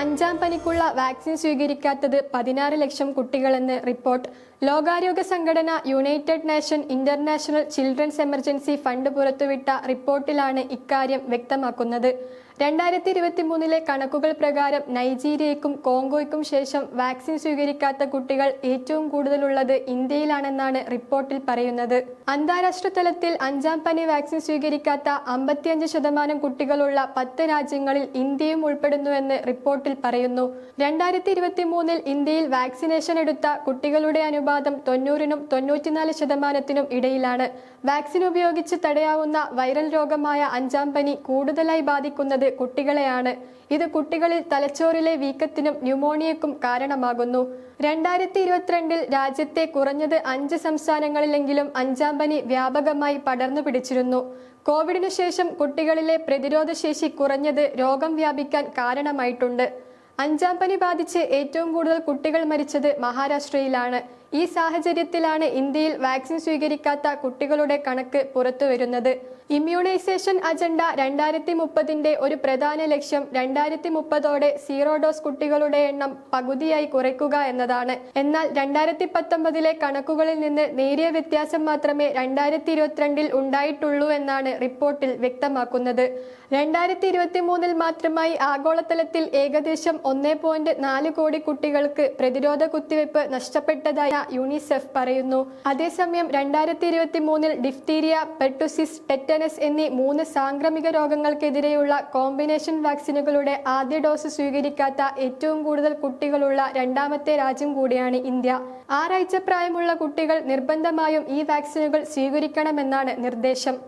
അഞ്ചാം പനിക്കുള്ള വാക്സിൻ സ്വീകരിക്കാത്തത് പതിനാറ് ലക്ഷം കുട്ടികളെന്ന് റിപ്പോർട്ട്. ലോകാരോഗ്യ സംഘടന united nation international children's emergency fund പുറത്തുവിട്ട റിപ്പോർട്ടിലാണ് ഇക്കാര്യം വ്യക്തമാക്കുന്നത്. രണ്ടായിരത്തി ഇരുപത്തി മൂന്നിലെ കണക്കുകൾ പ്രകാരം നൈജീരിയയ്ക്കും കോങ്കോയ്ക്കും ശേഷം വാക്സിൻ സ്വീകരിക്കാത്ത കുട്ടികൾ ഏറ്റവും കൂടുതലുള്ളത് ഇന്ത്യയിലാണെന്നാണ് റിപ്പോർട്ടിൽ പറയുന്നത്. അന്താരാഷ്ട്ര തലത്തിൽ അഞ്ചാം പനി വാക്സിൻ സ്വീകരിക്കാത്ത അമ്പത്തിയഞ്ച് ശതമാനം കുട്ടികളുള്ള പത്ത് രാജ്യങ്ങളിൽ ഇന്ത്യയും ഉൾപ്പെടുന്നുവെന്ന് റിപ്പോർട്ടിൽ പറയുന്നു. രണ്ടായിരത്തി ഇരുപത്തി മൂന്നിൽ ഇന്ത്യയിൽ വാക്സിനേഷൻ എടുത്ത കുട്ടികളുടെ അനുപാതം തൊണ്ണൂറിനും തൊണ്ണൂറ്റിനാല് ശതമാനത്തിനും ഇടയിലാണ്. വാക്സിൻ ഉപയോഗിച്ച് തടയാവുന്ന വൈറൽ രോഗമായ അഞ്ചാം പനി കൂടുതലായി ബാധിക്കുന്നത് കുട്ടികളെയാണ്. ഇത് കുട്ടികളിൽ തലച്ചോറിലെ വീക്കത്തിനും ന്യൂമോണിയക്കും കാരണമാകുന്നു. രണ്ടായിരത്തി ഇരുപത്തിരണ്ടിൽ രാജ്യത്തെ കുറഞ്ഞത് അഞ്ച് സംസ്ഥാനങ്ങളിലെങ്കിലും അഞ്ചാം പനി വ്യാപകമായി പടർന്നു പിടിച്ചിരുന്നു. കോവിഡിനു ശേഷം കുട്ടികളിലെ പ്രതിരോധശേഷി കുറഞ്ഞത് രോഗം വ്യാപിക്കാൻ കാരണമായിട്ടുണ്ട്. അഞ്ചാം പനി ബാധിച്ച് ഏറ്റവും കൂടുതൽ കുട്ടികൾ മരിച്ചത് മഹാരാഷ്ട്രയിലാണ്. ഈ സാഹചര്യത്തിലാണ് ഇന്ത്യയിൽ വാക്സിൻ സ്വീകരിക്കാത്ത കുട്ടികളുടെ കണക്ക് പുറത്തുവരുന്നത് ഇമ്മ്യൂണൈസേഷൻ അജണ്ട രണ്ടായിരത്തി മുപ്പതിന്റെ ഒരു പ്രധാന ലക്ഷ്യം രണ്ടായിരത്തി മുപ്പതോടെ സീറോ ഡോസ് കുട്ടികളുടെ എണ്ണം പകുതിയായി കുറയ്ക്കുക എന്നതാണ്. എന്നാൽ രണ്ടായിരത്തി പത്തൊമ്പതിലെ കണക്കുകളിൽ നിന്ന് നേരിയ വ്യത്യാസം മാത്രമേ രണ്ടായിരത്തി ഇരുപത്തിരണ്ടിൽ ഉണ്ടായിട്ടുള്ളൂ എന്നാണ് റിപ്പോർട്ടിൽ വ്യക്തമാക്കുന്നത്. രണ്ടായിരത്തി ഇരുപത്തി മൂന്നിൽ മാത്രമായി ആഗോളതലത്തിൽ ഏകദേശം ഒന്നേ പോയിന്റ് നാല് കോടി കുട്ടികൾക്ക് പ്രതിരോധ കുത്തിവയ്പ് നഷ്ടപ്പെട്ടതായി യൂണിസെഫ് പറയുന്നു. അതേസമയം രണ്ടായിരത്തി ഇരുപത്തി മൂന്നിൽ ഡിഫ്തീരിയ പെട്ടുസിസ് ടെറ്റനസ് എന്നീ മൂന്ന് സാംക്രമിക രോഗങ്ങൾക്കെതിരെയുള്ള കോമ്പിനേഷൻ വാക്സിനുകളുടെ ആദ്യ ഡോസ് സ്വീകരിക്കാത്ത ഏറ്റവും കൂടുതൽ കുട്ടികളുള്ള രണ്ടാമത്തെ രാജ്യം കൂടിയാണ് ഇന്ത്യ. ആറാഴ്ച പ്രായമുള്ള കുട്ടികൾ നിർബന്ധമായും ഈ വാക്സിനുകൾ സ്വീകരിക്കണമെന്നാണ് നിർദ്ദേശം.